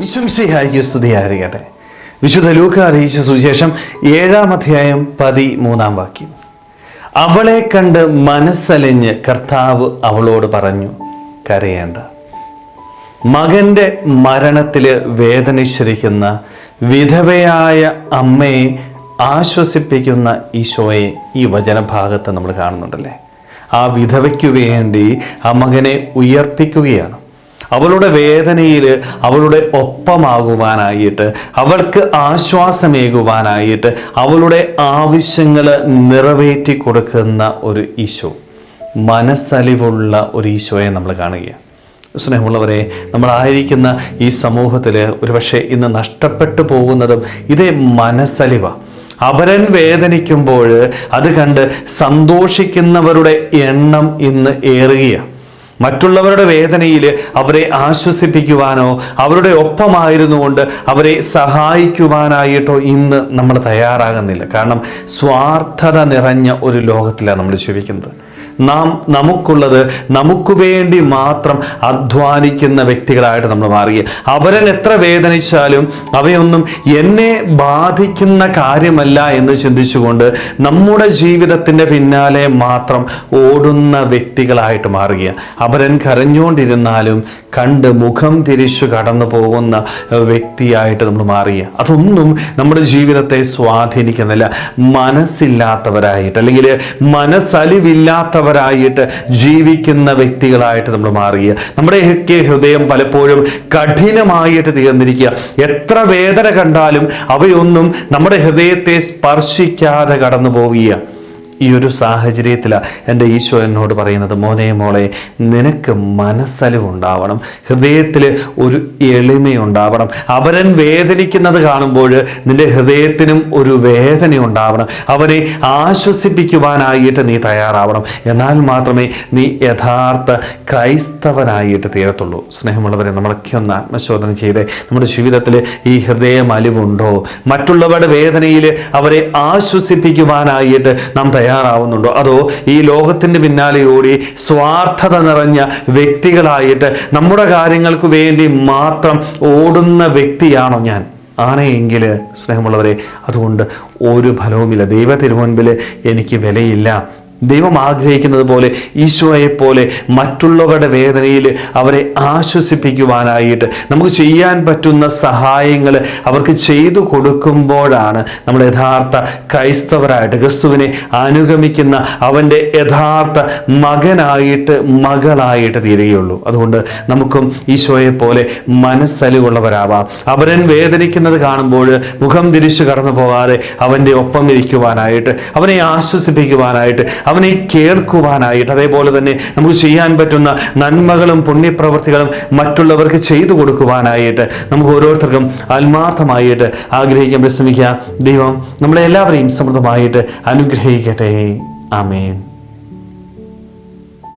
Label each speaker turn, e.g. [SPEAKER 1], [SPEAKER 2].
[SPEAKER 1] വിശ്വംസിഹായിക്ക് സ്തുതിയായിരിക്കട്ടെ. വിശുദ്ധ ലൂക്ക അറിയിച്ച സുവിശേഷം ഏഴാം അധ്യായം പതിമൂന്നാം വാക്യം. അവളെ കണ്ട് മനസ്സലിഞ്ഞ് കർത്താവ് അവളോട് പറഞ്ഞു കരയേണ്ട. മകന്റെ മരണത്തിൽ വേദനിച്ചിരിക്കുന്ന വിധവയായ അമ്മയെ ആശ്വസിപ്പിക്കുന്ന ഈശോയെ ഈ വചനഭാഗത്ത് നമ്മൾ കാണുന്നുണ്ടല്ലേ? ആ വിധവയ്ക്കു വേണ്ടി ആ മകനെ ഉയർപ്പിക്കുകയാണ്. അവളുടെ വേദനയിൽ അവളുടെ ഒപ്പമാകുവാനായിട്ട് അവൾക്ക് ആശ്വാസമേകുവാനായിട്ട് അവളുടെ ആവശ്യങ്ങൾ നിറവേറ്റി കൊടുക്കുന്ന ഒരു ഈശോ മനസ്സലിവുള്ള ഒരു ഈശോയെ നമ്മൾ കാണുകയാണ്. സ്നേഹമുള്ളവരെ നമ്മളായിരിക്കുന്ന ഈ സമൂഹത്തിൽ ഒരുപക്ഷെ ഇന്ന് നഷ്ടപ്പെട്ടു പോകുന്നതും ഇതേ മനസ്സലിവ. അപരൻ വേദനിക്കുമ്പോൾ അത് കണ്ട് സന്തോഷിക്കുന്നവരുടെ എണ്ണം ഇന്ന് ഏറുകയാണ്. മറ്റുള്ളവരുടെ വേദനയിൽ അവരെ ആശ്വസിപ്പിക്കുവാനോ അവരുടെ ഒപ്പമായിരുന്നു അവരെ സഹായിക്കുവാനായിട്ടോ ഇന്ന് നമ്മൾ തയ്യാറാകുന്നില്ല. കാരണം സ്വാർത്ഥത നിറഞ്ഞ ഒരു ലോകത്തിലാണ് നമ്മൾ ജീവിക്കുന്നത്. നാം നമുക്കുള്ളത് നമുക്ക് വേണ്ടി മാത്രം അധ്വാനിക്കുന്ന വ്യക്തികളായിട്ട് നമ്മൾ മാറുക അവരൻ എത്ര വേദനിച്ചാലും അവയൊന്നും എന്നെ ബാധിക്കുന്ന കാര്യമല്ല എന്ന് ചിന്തിച്ചുകൊണ്ട് നമ്മുടെ ജീവിതത്തിന്റെ പിന്നാലെ മാത്രം ഓടുന്ന വ്യക്തികളായിട്ട് മാറുക അവരൻ കരഞ്ഞുകൊണ്ടിരുന്നാലും കണ്ട് മുഖം തിരിച്ചു കടന്നു പോകുന്ന വ്യക്തിയായിട്ട് നമ്മൾ മാറിയ. അതൊന്നും നമ്മുടെ ജീവിതത്തെ സ്വാധീനിക്കുന്നില്ല. മനസ്സില്ലാത്തവരായിട്ട് അല്ലെങ്കിൽ മനസ്സലിവില്ലാത്തവരായിട്ട് ജീവിക്കുന്ന വ്യക്തികളായിട്ട് നമ്മൾ മാറിയ. നമ്മുടെയൊക്കെ ഹൃദയം പലപ്പോഴും കഠിനമായിട്ട് തീർന്നിരിക്കുക. എത്ര വേദന കണ്ടാലും അവയൊന്നും നമ്മുടെ ഹൃദയത്തെ സ്പർശിക്കാതെ കടന്നു പോവുക ഈ ഒരു സാഹചര്യത്തിലാണ് എന്റെ ഈശോ എന്നോട് പറയുന്നത് മോനെ മോളെ നിനക്ക് മനസ്സലിവുണ്ടാവണം. ഹൃദയത്തിൽ ഒരു എളിമയുണ്ടാവണം. അവരൻ വേദനിക്കുന്നത് കാണുമ്പോൾ നിന്റെ ഹൃദയത്തിനും ഒരു വേദന ഉണ്ടാവണം അവനെ ആശ്വസിപ്പിക്കുവാനായിട്ട് നീ തയ്യാറാവണം. എന്നാൽ മാത്രമേ നീ യഥാർത്ഥ ക്രൈസ്തവനായിട്ട് തീരത്തുള്ളൂ. സ്നേഹമുള്ളവരെ നമ്മളൊക്കെ ഒന്ന് ആത്മശോധന ചെയ്ത് നമ്മുടെ ജീവിതത്തിൽ ഈ ഹൃദയം അലിവുണ്ടോ മറ്റുള്ളവരുടെ വേദനയിൽ അവരെ ആശ്വസിപ്പിക്കുവാനായിട്ട് നാം തയ്യാറാവുന്നുണ്ടോ? അതോ ഈ ലോകത്തിന്റെ പിന്നാലെ ഓടി സ്വാർത്ഥത നിറഞ്ഞ വ്യക്തികളായിട്ട് നമ്മുടെ കാര്യങ്ങൾക്ക് വേണ്ടി മാത്രം ഓടുന്ന വ്യക്തിയാണോ ഞാൻ? ആണെങ്കിൽ സ്നേഹമുള്ളവരെ അതുകൊണ്ട് ഒരു ഫലവുമില്ല. ദൈവ തിരുമുൻപിൽ എനിക്ക് വിലയില്ല. ദൈവം ആഗ്രഹിക്കുന്നത് പോലെ ഈശോയെ പോലെ മറ്റുള്ളവരുടെ വേദനയിൽ അവരെ ആശ്വസിപ്പിക്കുവാനായിട്ട് നമുക്ക് ചെയ്യാൻ പറ്റുന്ന സഹായങ്ങൾ അവർക്ക് ചെയ്തു കൊടുക്കുമ്പോഴാണ് നമ്മൾ യഥാർത്ഥ ക്രൈസ്തവരായിട്ട് ക്രിസ്തുവിനെ അനുഗമിക്കുന്ന അവന്റെ യഥാർത്ഥ മകനായിട്ട് മകളായിട്ട് തീരുകയുള്ളൂ. അതുകൊണ്ട് നമുക്കും ഈശോയെ പോലെ മനസ്സലിവുള്ളവരാവാം. അവരൻ വേദനിക്കുന്നത് കാണുമ്പോൾ മുഖം തിരിച്ചു കടന്നു പോകാതെ അവന്റെ ഒപ്പം ഇരിക്കുവാനായിട്ട് അവനെ ആശ്വസിപ്പിക്കുവാനായിട്ട് അവനെ കേൾക്കുവാനായിട്ട് അതേപോലെ തന്നെ നമുക്ക് ചെയ്യാൻ പറ്റുന്ന നന്മകളും പുണ്യപ്രവർത്തികളും മറ്റുള്ളവർക്ക് ചെയ്തു കൊടുക്കുവാനായിട്ട് നമുക്ക് ഓരോരുത്തർക്കും ആത്മാർത്ഥമായിട്ട് ആഗ്രഹിക്കാൻ ശ്രമിക്കുക ദൈവം നമ്മളെ എല്ലാവരെയും സമൃദ്ധമായിട്ട് അനുഗ്രഹിക്കട്ടെ. ആമേൻ.